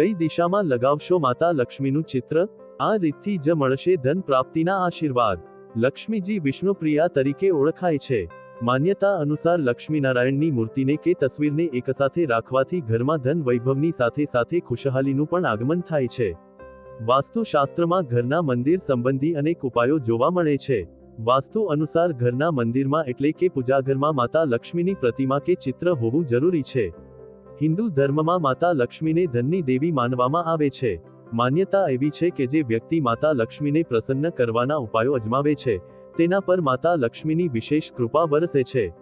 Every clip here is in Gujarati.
કઈ દિશામાં લગાવશો માતા લક્ષ્મીનું ચિત્ર? આ રીતથી જ મળશે ધન પ્રાપ્તિના આશીર્વાદ. લક્ષ્મીજી વિષ્ણુપ્રિયા તરીકે ઓળખાય છે. માન્યતા અનુસાર લક્ષ્મીનારાયણની મૂર્તિને કે તસવીરને એકસાથે રાખવાથી ઘરમાં ધન વૈભવની સાથે સાથે ખુશહાલીનું પણ આગમન થાય છે. વાસ્તુશાસ્ત્રમાં ઘરના મંદિર સંબંધી અનેક ઉપાયો જોવા મળે છે. વાસ્તુ અનુસાર ઘરના મંદિરમાં એટલે કે પૂજાઘરમાં માતા લક્ષ્મીની પ્રતિમા કે ચિત્ર હોવું જરૂરી છે. હિન્દુ ધર્મમાં માતા લક્ષ્મીને ધનની દેવી માનવામાં આવે છે. માન્યતા એવી છે કે જે વ્યક્તિ માતા લક્ષ્મીને પ્રસન્ન કરવાના ઉપાયો અજમાવે છે, તેના પર માતા લક્ષ્મીની વિશેષ કૃપા વરસે છે.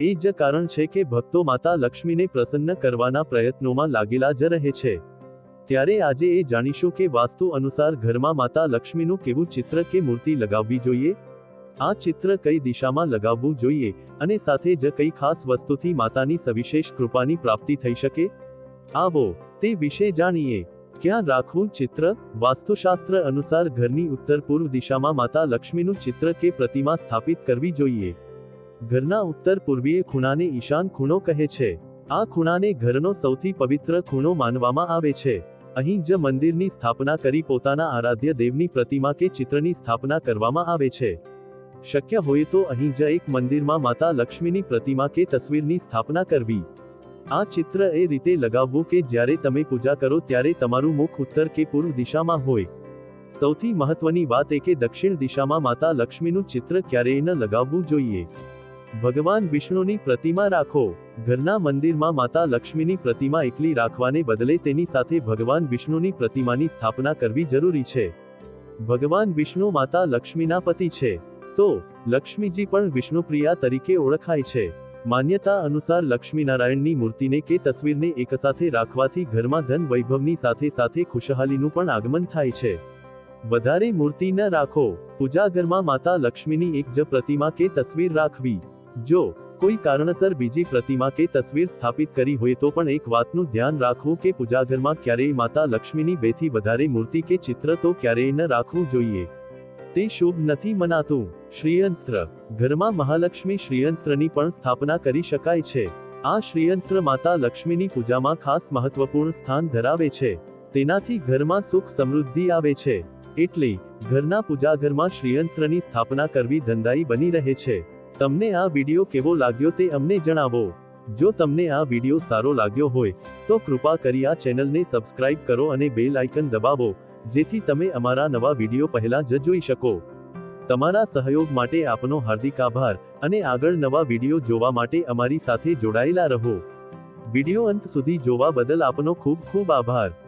એ જ કારણ છે કે ભક્તો માતા લક્ષ્મીને પ્રસન્ન કરવાના પ્રયત્નોમાં લાગેલા જ રહે છે. ત્યારે આજે એ જાણીશું કે વાસ્તુ અનુસાર ઘરમાં માતા લક્ષ્મીનું કેવું ચિત્ર કે મૂર્તિ લગાવવી જોઈએ? આ ચિત્ર કઈ દિશામાં લગાવવું જોઈએ અને સાથે જ કઈ ખાસ વસ્તુથી માતાની સવિશેષ કૃપાની પ્રાપ્તિ થઈ શકે? આવો, તે વિશે જાણીએ. ક્યાં રાખવું ચિત્ર? વાસ્તુશાસ્ત્ર અનુસાર ઘરની ઉત્તર પૂર્વ દિશામાં માતા લક્ષ્મીનું ચિત્ર કે પ્રતિમા સ્થાપિત કરવી જોઈએ? ઘરના ઉત્તર પૂર્વીય ખૂણાને ઈશાન ખૂણો કહે છે. આ ખૂણાને ઘરનો સૌથી પવિત્ર ખૂણો માનવામાં આવે છે. અહીં જ મંદિરની સ્થાપના કરી પોતાના આરાધ્ય દેવની પ્રતિમા કે ચિત્રની સ્થાપના કરવામાં આવે છે. શક્ય હોય તો અહીં જ એક મંદિરમાં માતા લક્ષ્મીની પ્રતિમા કે તસવીરની સ્થાપના કરવી. આ ચિત્ર એ રીતે લગાવવું કે જ્યારે તમે પૂજા કરો ત્યારે તમારું મુખ ઉત્તર કે પૂર્વ દિશામાં હોય. સૌથી મહત્વની વાત એ કે દક્ષિણ દિશામાં માતા લક્ષ્મીનું ચિત્ર ક્યારેય ન લગાવવું જોઈએ. ભગવાન વિષ્ણુની પ્રતિમા રાખો. ઘરના મંદિરમાં માતા લક્ષ્મીની પ્રતિમા એકલી રાખવાને બદલે તેની સાથે ભગવાન વિષ્ણુની પ્રતિમાની સ્થાપના કરવી જરૂરી છે. ભગવાન વિષ્ણુ માતા લક્ષ્મીના પતિ છે. તો, લક્ષ્મીજી પણ વિષ્ણુપ્રિયા તરીકે ઓળખાય છે. માન્યતા અનુસાર લક્ષ્મીનારાયણની મૂર્તિને કે તસવીરને એકસાથે રાખવાથી ઘરમાં ધન વૈભવની સાથે સાથે ખુશહાલીનું પણ આગમન થાય છે. વધારે મૂર્તિ ન રાખો. પૂજાઘરમાં માતા લક્ષ્મીની એક જ પ્રતિમા કે તસવીર રાખવી. જો, કોઈ કારણસર બીજી પ્રતિમા કે તસવીર સ્થાપિત કરી હોય તો પણ એક વાતનું ધ્યાન રાખવું કે પૂજાઘરમાં ક્યારેય માતા લક્ષ્મીની બેથી વધારે મૂર્તિ કે ચિત્ર તો ક્યારેય ન રાખવું જોઈએ. તે શુભ નથી મનાતું. શ્રીયંત્ર. ઘરમાં મહાલક્ષ્મી શ્રીયંત્રની પણ સ્થાપના કરી શકાય છે. આ શ્રીયંત્ર માતા લક્ષ્મીની પૂજામાં ખાસ મહત્વપૂર્ણ સ્થાન ધરાવે છે. તેનાથી ઘરમાં સુખ સમૃદ્ધિ આવે છે. એટલે ઘરના પૂજાઘરમાં શ્રીયંત્રની સ્થાપના કરવી ધંધાઈ બની રહે છે. તમને આ વીડિયો કેવો લાગ્યો તે અમને જણાવો. જો તમને આ વીડિયો સારો લાગ્યો હોય, તો કૃપા કરી આ ચેનલને સબસ્ક્રાઇબ કરો અને બેલ આઇકન દબાવો. જેથી તમે અમારા નવા વીડિયો પહેલા જ જોઈ શકો. તમારા સહયોગ માટે આપનો હાર્દિક આભાર અને આગળ નવા વીડિયો જોવા માટે અમારી સાથે જોડાયેલા રહો. વીડિયો અંત સુધી જોવા બદલ આપનો ખૂબ ખૂબ આભાર.